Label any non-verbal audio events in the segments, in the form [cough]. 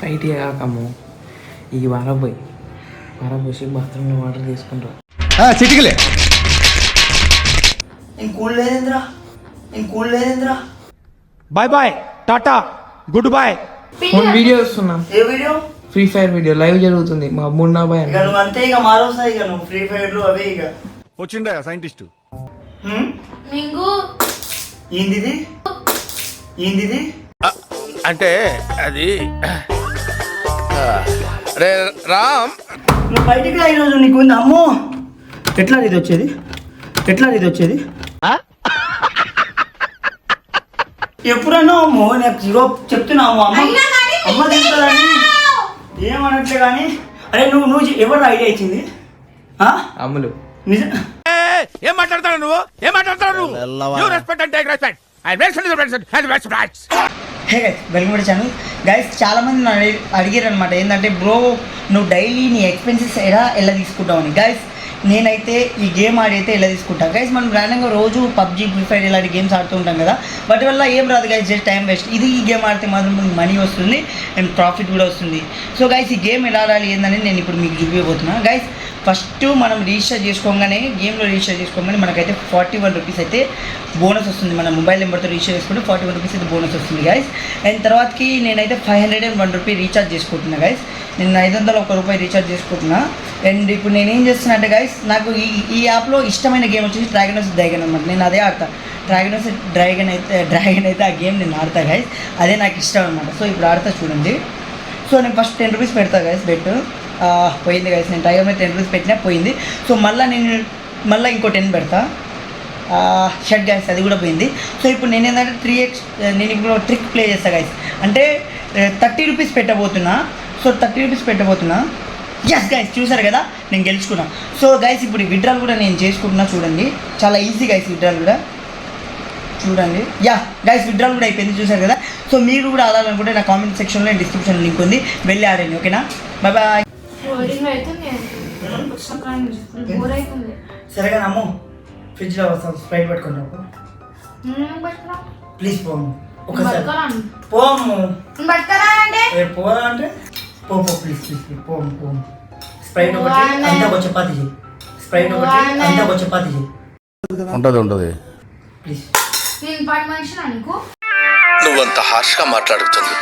Sprite కాకము. ఈ వారం పోయి. వారం పోసి బాత్రూంలో వాటర్ తీసుకుంటారు చిటికలే. ఇంక కూల్ లేదేంద్రా? ఇంక cool లేదేంద్రా? Bye bye tata good bye phone video వస్తున్నా ఏ video free fire video live జరుగుతుంది. మా మున్నా బాయ్ ఇక నువ్వు అంతే ఇక మారోసాయి ఇక నువ్వు. ఫ్రీ ఫైర్లు అవే ఇక. వచ్చిండా సైంటిస్ట్? మింగు. ఏందిది? ఏందిది? అంటే అది రే రామ్. నువ్వు బయటికి రా ఈరోజు నీకు ఉంది. అమ్మో! ఎట్లా ఇది వచ్చేది? ఎట్లా ఇది వచ్చేది? ఎప్పుడన్నా అమ్మో నాకు జీరో చెప్తున్నాము అమ్మ అమ్మ తింటుందని ఏమనట్లే కానీ? అరే నువ్వు నువ్వు ఎవరు ఐడియా ఇచ్చింది? ఆ? అమ్ములు. నిజం ఏం మాట్లాడతాడు నువ్వు? ఏం మాట్లాడతాడు నువ్వు? You respect and take respect I respect respect hey guys welcome to channel guys చాలా మంది నన్ను అడిగి అడిగారు అనమాట ఏంటంటే బ్రో నువ్వు డైలీ నీ ఎక్స్పెన్సెస్ ఎలా ఎలా తీసుకుంటావు అని. గైస్ నేనైతే ఈ గేమ్ ఆడైతే ఎలా తీసుకుంటాను గైస్ మనం ర్యాండంగా రోజు పబ్జీ ఫ్రీ ఫైర్ ఇలాంటి గేమ్స్ ఆడుతూ ఉంటాం కదా. వాటి వల్ల ఏం రాదు గైస్ జస్ట్ టైం వేస్ట్ ఇది ఈ గేమ్ ఆడితే మాత్రం మనకి మనీ వస్తుంది అండ్ ప్రాఫిట్ కూడా వస్తుంది. సో గైస్ ఈ గేమ్ ఎలా ఆడాలి ఏందని నేను ఇప్పుడు మీకు చూపించబోతున్నాను గైస్ ఫస్ట్ మనం రిజిస్టర్ చేసుకోగానే గేమ్లో రిజిస్టర్ చేసుకోగానే మనకైతే ఫార్టీ వన్ రూపీస్ అయితే బోనస్ వస్తుంది. మన మొబైల్ నెంబర్తో రిజిస్టర్ చేసుకుంటే ఫార్టీ వన్ రూపీస్ అయితే బోనస్ వస్తుంది గైస్ అండ్ తర్వాతకి నేనైతే five hundred and one rupee recharge చేసుకుంటున్నా గైస్ నేను ఐదు వందల ఒక రూపాయి రీఛార్జ్ చేసుకుంటున్నా. అండ్ ఇప్పుడు నేను ఏం చేస్తున్నా అంటే గైస్ నాకు ఈ ఈ యాప్లో ఇష్టమైన గేమ్ వచ్చేసి డ్రాగనస్ డ్రాగన్ అనమాట నేను అదే ఆడతా. డ్రాగనస్ డ్రాగన్ అయితే డ్రాగన్ అయితే ఆ గేమ్ నేను ఆడతా గైస్ అదే నాకు ఇష్టం అనమాట సో ఇప్పుడు ఆడతా చూడండి. సో నేను ఫస్ట్ టెన్ రూపీస్ పెడతా గైస్ బెట్ పోయింది గైస్ నేను టైగర్ మీద టెన్ రూపీస్ పెట్టినా పోయింది. సో మళ్ళీ నేను మళ్ళీ ఇంకో టెన్ పెడతా. షర్ట్ గైస్ అది కూడా పోయింది. సో ఇప్పుడు నేను ఏంటంటే త్రీ ఎక్స్ నేను ఇప్పుడు ట్రిక్ ప్లే చేస్తా గైస్ అంటే థర్టీ రూపీస్ పెట్టబోతున్నా. సో థర్టీ రూపీస్ పెట్టబోతున్నా. ఎస్ గైస్ చూసారు కదా? నేను గెలుచుకున్నా. సో గైస్ ఇప్పుడు విడ్రాల్ కూడా నేను చేసుకుంటున్నా చూడండి. చాలా ఈజీ గైస్ విడ్రాల్ కూడా. చూడండి. యా గైస్ విడ్రాల్ కూడా అయిపోయింది. చూసారు కదా? సో మీరు కూడా ఆడాలనుకుంటే నా కామెంట్ సెక్షన్లో డిస్క్రిప్షన్ లింక్ ఉంది. వెళ్ళి ఆడండి ఓకేనా బాయ్ బాయ్ సరేగా నమ్ము ఫ్రిడ్జ్లో వస్తాం స్ప్రైట్ పట్టుకుంటాం ప్లీజ్ పోము. ఒకసారి. పోము. పోరా అంటే? పో పో ప్లీజ్ ప్లీజ్ ప్లీజ్. పోము పోము. స్ప్రైట్ ఒకటి. అంతా ఒక చపాతి చేయి స్ప్రైట్ ఒకటి. అంతా ఒక చపాతి చేయి ఉంటది ఉంటది ప్లీజ్. నేను పని మనిషినా నీకు? నువ్వంత హార్ష్గా మాట్లాడుతుంది.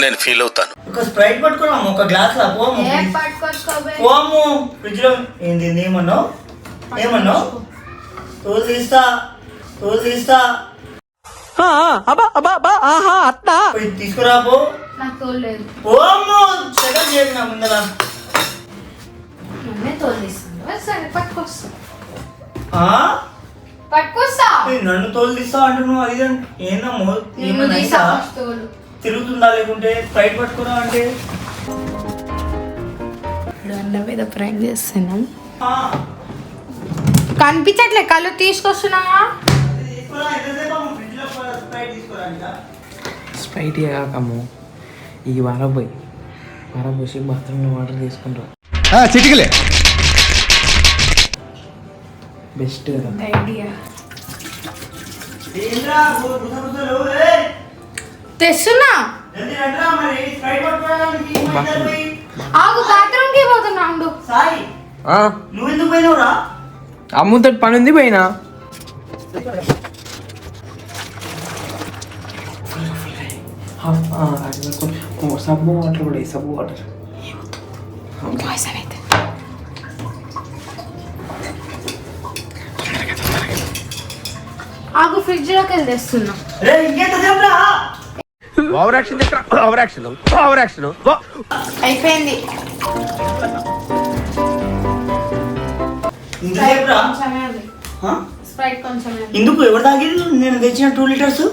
నేను ఫీల్ అవుతాను. ఒక స్ప్రైట్ పట్టుకున్నాము ఒక గ్లాస్ లా పోము. ఏ. పట్టుకోసుకోబే పోము. ఫ్రిడ్జ్లో ఏంది ఏంది ఏమన్నావు ఏమన్నావు తోలు తీస్తా. తోలు తీస్తా పోయి తీసుకురా పో. నాకు తోలేదు పోము. సెకండ్ చేయకు నా ముందర. నన్నే తోలేస్తాను సరే పట్టుకొస్తా. ఆ? పట్టుకొస్తా. ఏ, నన్ను తోలు తీస్తా అంటున్నావు అది ఏందమ్మో? నేను ఏమన్నా తీసా? ఫస్ట్ తోలు. తిరుగుతుందా లేకుంటే ఫ్లైట్ పట్టుకున్నా అంటే? అన్న మీద ప్రాంక్ చేస్తున్నాం. ఆ, కనిపించట్లే కళ్ళు తీసుకొస్తున్నావా స్ప్రైట్ తీసుకురా ఇంకా? స్ప్రైట్ కాకము ఈ వారం పోయి వారం పోసి బాత్రూంలో వాటర్ తీసుకుంటారు చిటికలే. Best idea తెస్తున్నా. ఆగు బాత్రూమ్కి పోతున్నా ఉండు. సాయి ఆ, నువ్వు ఎందుకు పోయినావురా? అమ్ముతో పని ఉంది పోయినా? సబ్బు వాటర్ కూడా సబ్బు వాటర్ ఆగు ఫ్రిడ్జ్లోకి వెళ్ళి తెస్తున్నా over action over action over action అయిపోయింది. ఎందుకు ఎవరు తాగేది నేను తెచ్చిన టూ లీటర్స్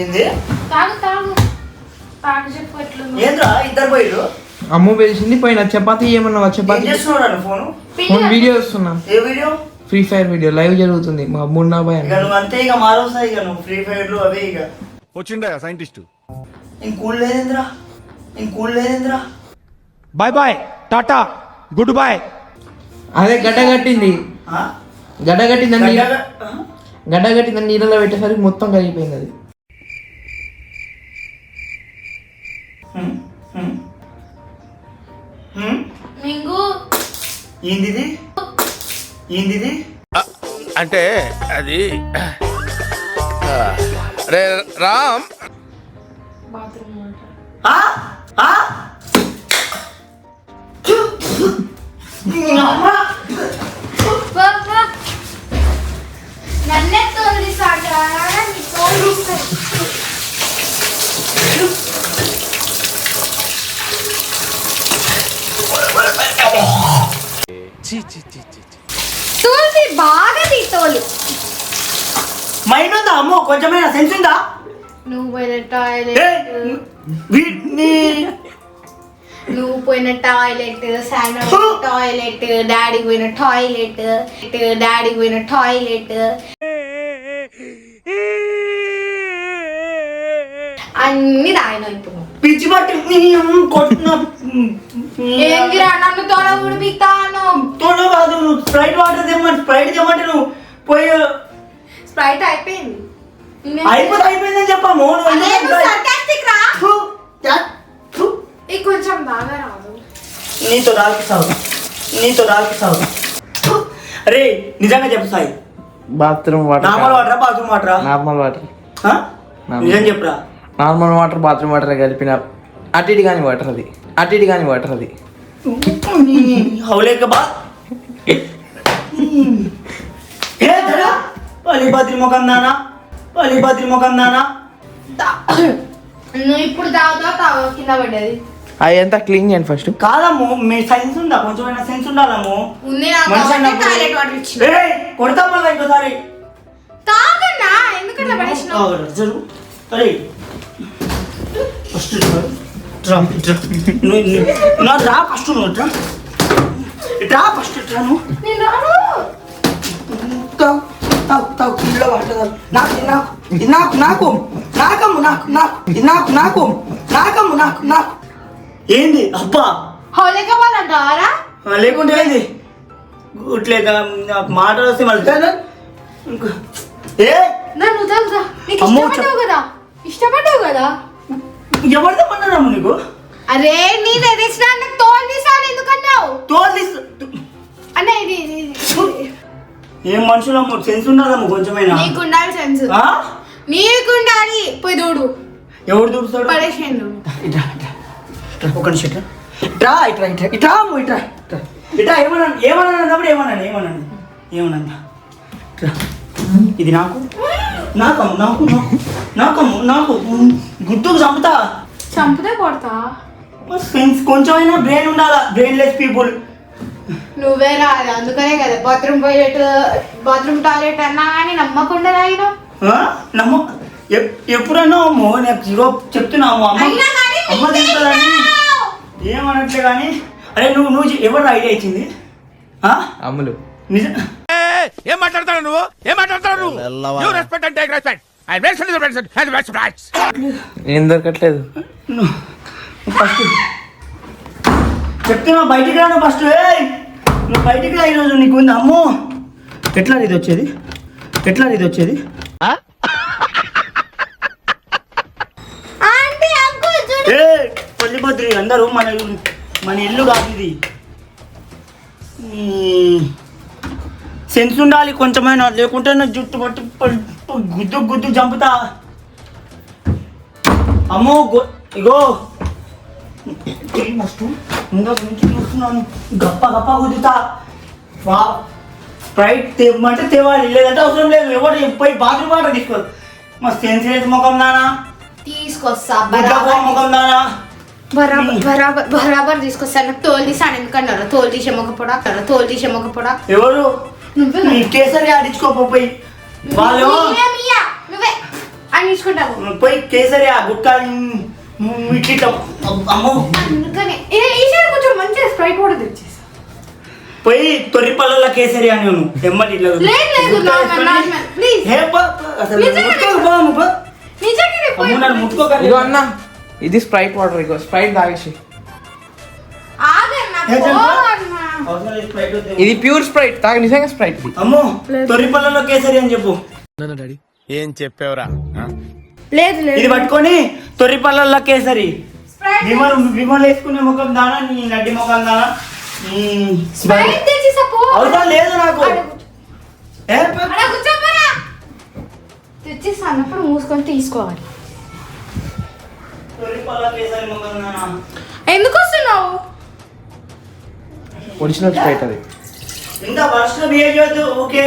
ఏంది? తాగు తాగు. తాగు చెప్పు ఎట్లుంది. ఏంద్రా? ఇద్దరు పోయిరు అమ్ము పిలిచింది పోయినా. చపాతీ ఏమన్నావా? ఏం చపాతీ ఫోన్? ఫోన్ వీడియో వస్తున్నా ఏ video? Free fire video. Live జరుగుతుంది. మా ఇక నువ్వు అంతే ఇక మారోసాయి ఇక నువ్వు ఫ్రీ ఫైర్లు అవే ఇక. వచ్చిండా సైంటిస్ట్ ఇంక కూల్ లేదేంద్రా ఇంక cool లేదేంద్రా bye bye tata good bye అదే గడ్డ కట్టింది ఆ? గడ్డ కట్టిందని ఆ? గడ్డ కట్టిందని నీళ్ళలో పెట్టేసరికి మొత్తం కరిగిపోయింది అది హ్మ్? హ్మ్? హ్మ్? మింగు ఏందిది ఏందిది అంటే అది ఆ, రే రామ్. బాత్రూమ్ తోలి తోలి బాగా తోలు. మైండ్ ఉందా అమ్మో? కొంచెమైనా సెన్స్ ఉందా? నువ్వు పోయిన టాయిలెట్ నువ్వు పోయిన టాయిలెట్ శాండ్ టాయిలెట్ డాడీ పోయిన టాయిలెట్ డాడీ పోయిన టాయిలెట్ అన్ని ఇప్పుడు. పిచ్చి పట్టి. కొట్టిన. ఏందిరా నన్ను తోడ ఉడిపిస్తాను తోడు కాదు నువ్వు స్ప్రైట్ వాటర్ తెమ్మంటే స్ప్రైట్ తెమ్మంటే నువ్వు పోయి స్ప్రైట్ అయిపోయింది. అయిపోతే అయిపోయిందని చెప్పాము. ఇది కొంచెం బాగా రాదు. నీతో రాకిస్తావు నీతో రాకిస్తావు అరే నిజంగా చెప్పు సాయి. బాత్రూమ్ నార్మల్ వాటర్ వాటరా బాత్రూమ్ వాటరా? Normal water. ఆ? నిజం చెప్పురా. నార్మల్ వాటర్ బాత్రూమ్ వాటర్ కలిపిన అటు ఇటు కానీ వాటర్ అది. అటు ఇటు కానీ వాటర్ అది. హౌలేక బా. [laughs] పలిభద్రి ముఖం దానా పలిభద్రి ముఖం దానా నువ్వు ఇప్పుడు తాగుతావు? తాగు కింద పడ్డది. అవి ఎంత క్లీన్ చేయండి ఫస్ట్. కాదమ్ము మీ సైన్స్ ఉందా? కొంచెమైనా సెన్స్ ఉండాలమ్ము. ఉంది నాకు మనిషి కాబట్టి అన్నప్పుడు- టాయిలెట్ వాటర్ ఇచ్చిన. ఏయ్, కొడతాం మళ్ళీ ఇంకోసారి. తాగన్నా? ఎందుకంటే పడేసినావు? అవును, జరుగు. అరే. ఫస్ట్ ఇట్రా. ఇట్రా, ఇట్రా. నువ్వు- నువ్వు- నా రా ఫస్ట్ నువ్వు ఇట్రా ఇట్రా ఫస్ట్ ఇట్రా నువ్వు. నేను రాను. తాగు తాగు తాగు ఇళ్ళ పట్టదు. నాకు నాకు నాకు నాకు నాకమ్ము నాకు నాకు నాకు నాకు నాకమ్ము నాకు నాకు. ఏంది అబ్బా ఆ, లేకుంటే ఏంది? గుట్లేక మాటలు వస్తే మళ్ళీ ఏ? నన్ను తాగుతా నీకు ఇష్టపడ్డావు కదా? ఇష్టపడ్డావు కదా? ఎవరితో పన్నారమ్మ నీకు? అరే నీ నాకు తోలు తీసాను ఎందుకన్నావు? తోలు తీసు అన్న ఇది. ఏం మనుషులమ్మ? సెన్స్ ఉండాలమ్మ కొంచెమైనా? నీకు ఉండాలి సెన్స్ ఆ? నీకు ఉండాలి పోయి దూడు. ఎవడు చూస్తాడు పడేసేయండు. ఇట్రా ఇట్రా. ఒక నిమిషం ఇట్రా. ఇట్రా ఇట్రా ఇట్రా. ఇట్రా అమ్ము ఇట్రా ఇట్రా. ఇట్రా ఏమన్నాను? ఏమన్నాను అన్నప్పుడు ఏమన్నాను? ఏమన్నాను? ఏమన్నా ఇట్రా. ఇది నాకు. నాకమ్ము నాకు నాకు. నాకమ్ము నాకు. గుర్తుకు చంపుతా? చంపితే కొడతా. సెన్స్ కొంచెమైనా బ్రెయిన్ ఉండాలా? బ్రెయిన్లెస్ పీపుల్ నువ్వే రాదు అందుకనే కదా బాత్రూమ్ టాయిలెట్ బాత్రూమ్ టాయిలెట్ అన్నా కానీ నమ్మకుండా రాయినా. నమ్మ ఎప్- ఎప్పుడన్నా అమ్మో నాకు జీరో చెప్తున్నాము అమ్మ అమ్మ తింటుందని. ఏమనట్లే కానీ అరే నువ్వు నువ్వు ఎవరు ఐడియా ఇచ్చింది? ఆ? అమ్ములు. నిజం ఏం మాట్లాడతాడు నువ్వు? ఏం మాట్లాడతాడు నువ్వు? Respect and take respect I respect ఏం దొరకట్లేదు? నువ్వు ఫస్ట్ చెప్తున్నా బయటికి రాను ఫస్ట్. నువ్వు బయటికి రా ఈరోజు నీకు ఉంది అమ్మో. ఎట్లా ఇది వచ్చేది? ఎట్లా ఇది వచ్చేది? ఏ అందరూ మన మన ఇల్లు కాదు ఇది. సెన్స్ ఉండాలి కొంచెమైనా లేకుంటే నా జుట్టు పట్టు గుద్దు గుద్దు చంపుతా. అమ్మో గో- ఇగో. ఫస్ట్ ఇందాక నుంచి చూస్తున్నాను గప్ప గప్ప కుదుతా వా స్ప్రైట్ తేమంటే తేవాలి లేదంటే అవసరం లేదు ఎవరు పోయి బాత్రూమ్ వాటర్ తీసుకో మా సెన్స్ లేదు ముఖం నానా తీసుకొస్తా ముఖం నానా బరాబర్ బరాబర్ బరాబర్ తీసుకొస్తాను. తోలు తీసాను ఎందుకన్నారు తోలు తీసే మొక్క పొడ తోలు తీసే మొక్క పొడ. ఎవరు? నువ్వే. కేసరి ఆడించుకోపోయి వాళ్ళు? నువ్వే అని తీసుకుంటావు. పోయి కేసరి ఆ గుట్కా ఇట్లా అమ్మో. అందుకని. ఏ ఈసారి కొంచెం మంచిగా స్ప్రైట్ కూడా తెచ్చేసా. పోయి తొరి పళ్ళ కేసరి అని నువ్వు ఎమ్మటి ఇట్లా లేదు, లేదు, గుట్కా normal, వేసుకొని, normal, please. హే బా, అసలు నిజంగానే. ముట్టుకోకు బా, అమ్మ, బా. నిజంగానే అమ్మో, నన్ను ముట్టుకోకండి. ఇగో అన్న ఇది స్ప్రైట్ వాటర్ ఇగో స్ప్రైట్ తాగేసి. ఆగన్నా? పో అన్నా. ఇది ప్యూర్ స్ప్రైట్ తాగ నిజంగా స్ప్రైట్ అమ్మో తొరి పళ్ళలో కేసరి అని చెప్పు. ఏం చెప్పావురా లేదు ఇది లేదు పట్టుకొని తొరి పళ్ళల్లో కేసరి. విమల్ విమల్ వేసుకునే ముఖం దానా? నీ నడ్డి ముఖం దానా? అవసరం లేదు నాకు. ఏ, పో. అలా కూర్చోపోరా తెచ్చి అన్నప్పుడు మూసుకొని తీసుకోవాలి. తొలి పళ్ళ కేసరి ముఖం దానా. ఎందుకు వస్తున్నావు? ఒరిజినల్ స్ప్రైట్ అది. ఇంత వర్షం చేయొద్దు ఓకే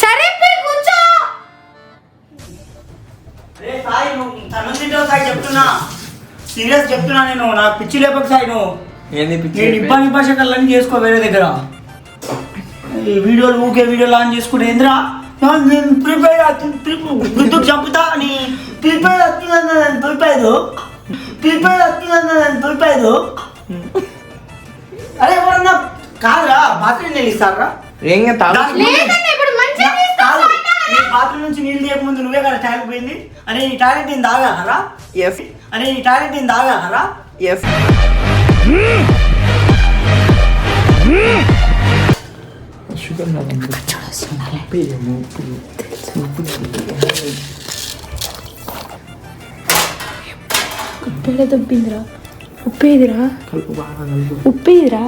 సరే రే సాయి నువ్వు తను తింటావు సాయి చెప్తున్నా. సీరియస్ చెప్తున్నా నేను. నాకు పిచ్చి లేపక సాయి నువ్వు. ఏంది పిచ్చి నేను ఇబ్బంది భాష కళ్ళని చేసుకో వేరే దగ్గర. ఈ వీడియోలు ఊకే వీడియోలు ఆన్ చేసుకుంటే ఏంద్రా? నేను ప్రిపేర్ విద్యుత్ చంపుతా అని ప్రిపేర్ వచ్చిందన్న నేను ప్రిపేర్ ప్రిపేర్ వచ్చిందన్న నేను ప్రిపేర్ అరే ఎవరన్నా కాదురా బాత్రూమ్ నీళ్ళు ఇస్తారా? ఏం తాగు లేదండి ఇప్పుడు మంచిగా కాదు తీసుకొస్తా నీ బాత్రూమ్ నుంచి నీళ్ళు నువ్వే కదా టాయిలెట్ పోయింది. అరే ఈ టాయిలెట్ నేను తాగారా ఎస్ అరే ఈ టాయిలెట్ నేను తాగారా ఎస్ షుగర్ ఉప్పేదిరా కలుపు ఉప్పేదిరా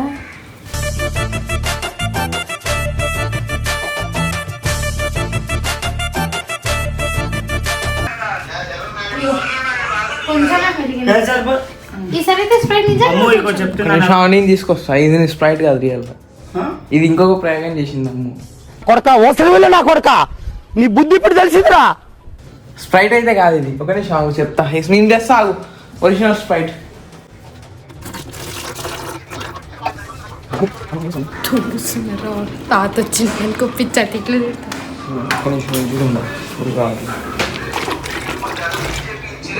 శ్రావణిని తీసుకొస్తా. ఇది స్ప్రైట్ కాదు రియల్? ఇది ఇంకొక ప్రయోగం చేసింది అమ్ము. కొడక ఓసరి నా కొడక. నీ బుద్ధి ఇప్పుడు తెలిసిందిరా. స్ప్రైట్ అయితే కాదు ఇది. ఒక నిమిషం చెప్తా. నేను తెస్తా ఆగు. ఒరిజినల్ స్ప్రైట్ తాత వచ్చింది. అనుకో పిచ్చటి ఇట్లా తిడతారు.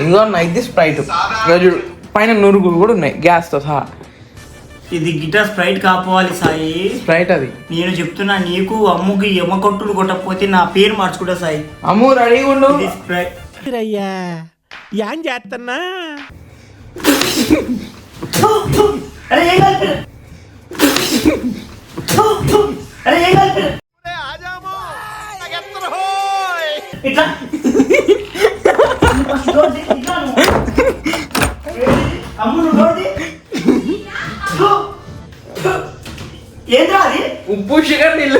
నిమిషం ఇది స్ప్రైట్ పైన నురుగులు కూడా ఉన్నాయి. గ్యాస్తో సహా. ఇది గిటార్ స్ప్రైట్ కాపోవాలి సాయి. స్ప్రైట్ అది. నేను చెప్తున్నా నీకు అమ్ముకి ఎమ కొట్టుడు కొట్టకపోతే నా పేరు మార్చుకుంటా సాయి. అమ్ము రెడీగా ఉండు. స్ప్రైట్ అయ్యా ఏం చేస్తున్నా ఇట్లా డోర్ తీ, ఇట్లా నువ్వు. అమ్ము నువ్వు డోర్ తీ. థు, థు. ఏంద్రా అది? ఉప్పు షుగర్ నీళ్ళు.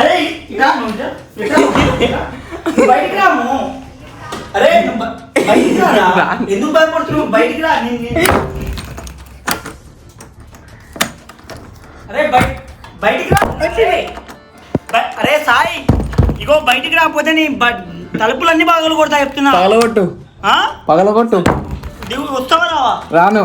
అరే బయటికి రాము అరే బయటికి రారా ఎందుకు భయపడుతున్నావు? బయటికి రా అరే బయ బయటికి రా. అరే సాయి. ఇగో బయటికి రాకపోతే నీ బ- తలుపులన్నీ బాగలు కొడతా చెప్తున్నా. పగలగొట్టు. ఆ? పగలగొట్టు. దిగు వస్తావా రావా? రాను?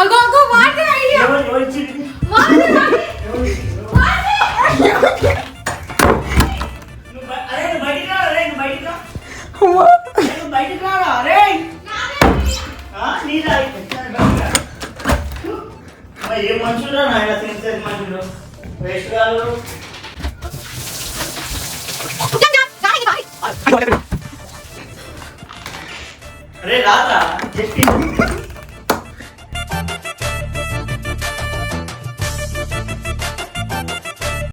అగో అగో వాటర్ ఐడియా ఏ మనుషులు నాయన సెన్సేజ్ మనుషులు వేస్ట్ గారు